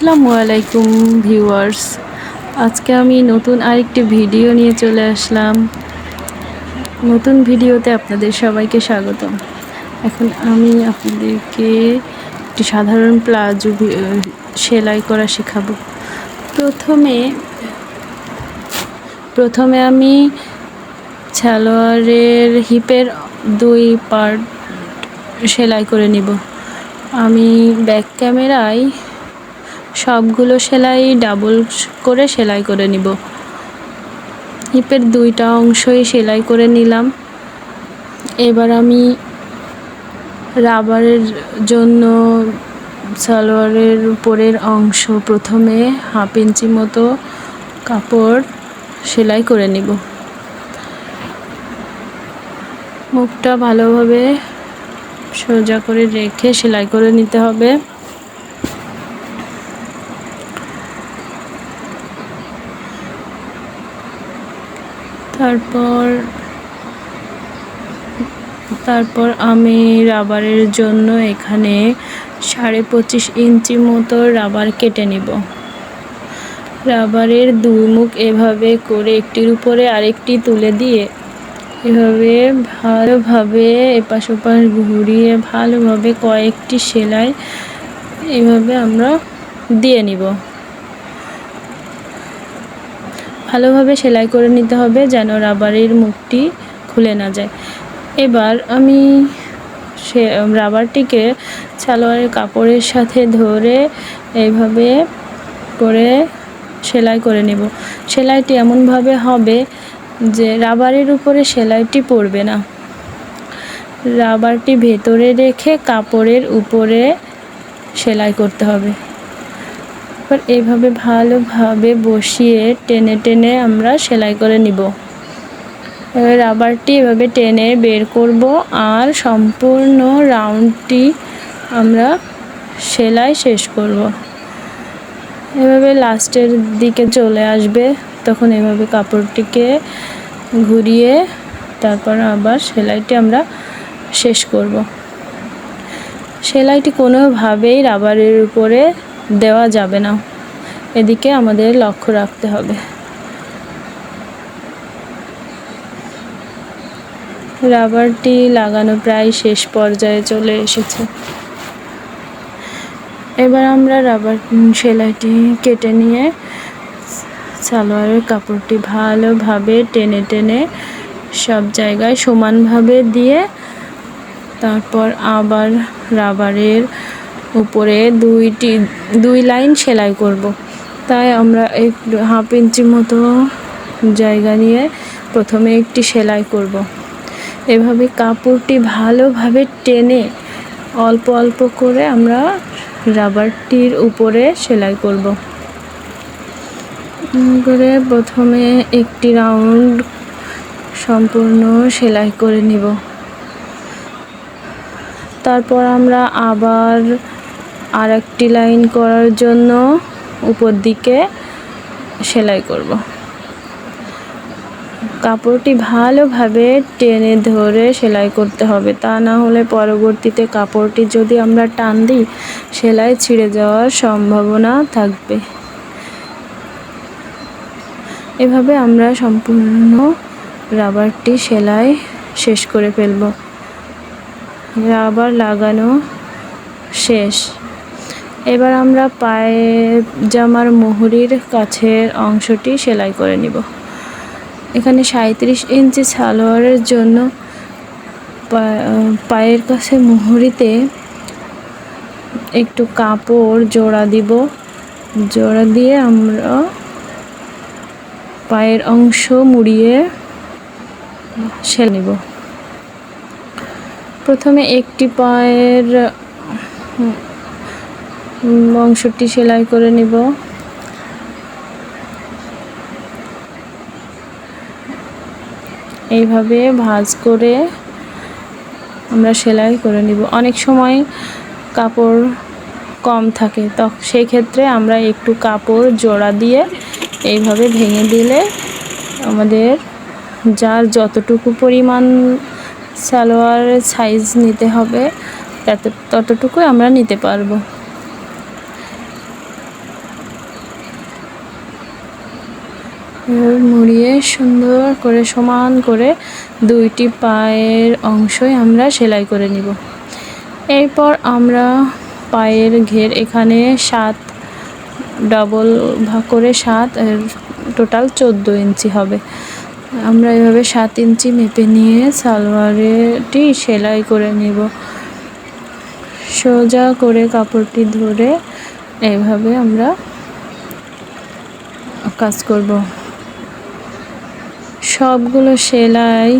আসসালামু আলাইকুম ভিউয়ার্স। আজকে আমি নতুন আরেকটি ভিডিও নিয়ে চলে আসলাম। নতুন ভিডিওতে আপনাদের সবাইকে স্বাগতম। এখন আমি আপনাদেরকে একটি সাধারণ প্লাজো সেলাই করা শেখাবো। প্রথমে প্রথমে আমি সালোয়ারের হিপের দুই পার্ট সেলাই করে নিব। আমি ব্যাক ক্যামেরায় সবগুলো সেলাই ডাবল করে সেলাই করে নিব। হিপের দুইটা অংশই সেলাই করে নিলাম। এবার আমি রাবারের জন্য সালোয়ারের উপরের অংশ প্রথমে হাফ ইঞ্চি মতো কাপড় সেলাই করে নিব। মুখটা ভালোভাবে সোজা করে রেখে সেলাই করে নিতে হবে। তারপর তারপর আমি রাবারের জন্য এখানে সাড়ে পঁচিশ ইঞ্চি মতো রাবার কেটে নিব। রাবারের দুই মুখ এভাবে করে একটির উপরে আরেকটি তুলে দিয়ে এভাবে ভালোভাবে এপাশ ওপাশ ঘুরিয়ে ভালোভাবে কয়েকটি সেলাই এভাবে আমরা দিয়ে নিব। ভালোভাবে সেলাই করে নিতে হবে যেন রাবারের মুখটি খুলে না যায়। এবার আমি সে রাবারটিকে সালোয়ারের কাপড়ের সাথে ধরে এইভাবে করে সেলাই করে নেব। সেলাইটি এমনভাবে হবে যে রাবারের উপরে সেলাইটি পড়বে না। রাবারটি ভেতরে রেখে কাপড়ের উপরে সেলাই করতে হবে। এবার এইভাবে ভালোভাবে বসিয়ে টেনে টেনে আমরা সেলাই করে নিব। এবার রাবারটি এভাবে টেনে বের করব আর সম্পূর্ণ রাউন্ডটি আমরা সেলাই শেষ করব। এভাবে লাস্টের দিকে চলে আসবে, তখন এভাবে কাপড়টিকে ঘুরিয়ে তারপর আবার সেলাইটি আমরা শেষ করব। সেলাইটি কোনোভাবেই রাবারের উপরে দেওয়া যাবে না। এদিকে আমাদের লক্ষ্য রাখতে হবে। রাবারটি লাগানো প্রায় শেষ পর্যায়ে চলে এসেছে। এবার আমরা রাবার সেলাইটি কেটে নিয়ে সালোয়ারের কাপড়টি ভালোভাবে টেনে টেনে সব জায়গায় সমানভাবে দিয়ে তারপর আবার রাবারের উপরে দুইটি, দুই লাইন সেলাই করব। তাই আমরা একটু হাফ ইঞ্চি মতো জায়গা নিয়ে প্রথমে একটি সেলাই করব। এভাবে কাপড়টি ভালোভাবে টেনে অল্প অল্প করে আমরা রাবারটির উপরে সেলাই করব করে প্রথমে একটি রাউন্ড সম্পূর্ণ সেলাই করে নিব তারপর আমরা আবার আর একটি লাইন করার জন্য উপর দিকে সেলাই করব। কাপড়টি ভালোভাবে টেনে ধরে সেলাই করতে হবে, তা না হলে পরবর্তীতে কাপড়টি যদি আমরা টান দিই, সেলাই ছিঁড়ে যাওয়ার সম্ভাবনা থাকবে। এভাবে আমরা সম্পূর্ণ রাবারটি সেলাই শেষ করে ফেলব। রাবার লাগানো শেষ। এবার আমরা পায়ে জামার মুহুরির কাছের অংশটি সেলাই করে নিব। এখানে সাঁত্রিশ ইঞ্চি সালোয়ারের জন্য পায়ের কাছে মুহুরিতে একটু কাপড় জোড়া দিব। জোড়া দিয়ে আমরা পায়ের অংশ মুড়িয়ে সেলাই নিব। প্রথমে একটি পায়ের অংশটি সেলাই করে নিব। এইভাবে ভাঁজ করে আমরা সেলাই করে নিব। অনেক সময় কাপড় কম থাকে, তো সেই ক্ষেত্রে আমরা একটু কাপড় জোড়া দিয়ে এইভাবে ভেঙে দিলে আমাদের যার যতটুকু পরিমাণ সালোয়ার সাইজ নিতে হবে, তত ততটুকুই আমরা নিতে পারব। মুড়িয়ে সুন্দর করে সমান করে দুইটি পায়ের অংশই আমরা সেলাই করে নিব। এরপর আমরা পায়ের ঘের এখানে সাত ডবল ভাগ করে সাত টোটাল চোদ্দ ইঞ্চি হবে। আমরা এভাবে সাত ইঞ্চি মেপে নিয়ে সালোয়ারেটি সেলাই করে নিব। সোজা করে কাপড়টি ধরে এইভাবে আমরা কাজ করব। সবগুলো সেলাই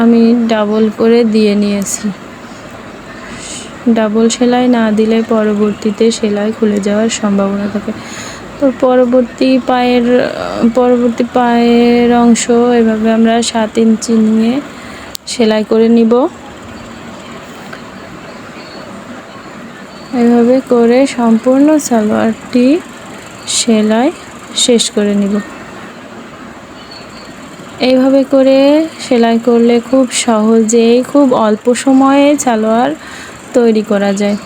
আমি ডাবল করে দিয়ে নিয়েছি। ডাবল সেলাই না দিলে পরবর্তীতে সেলাই খুলে যাওয়ার সম্ভাবনা থাকে। তো পরবর্তী পায়ের পরবর্তী পায়ের অংশ এভাবে আমরা সাত ইঞ্চি নিয়ে সেলাই করে নিব। এভাবে করে সম্পূর্ণ সালোয়ারটি সেলাই শেষ করে নিব। এইভাবে করে সেলাই করলে খুব সহজেই খুব অল্প সময়ে সালোয়ার তৈরি করা যায়।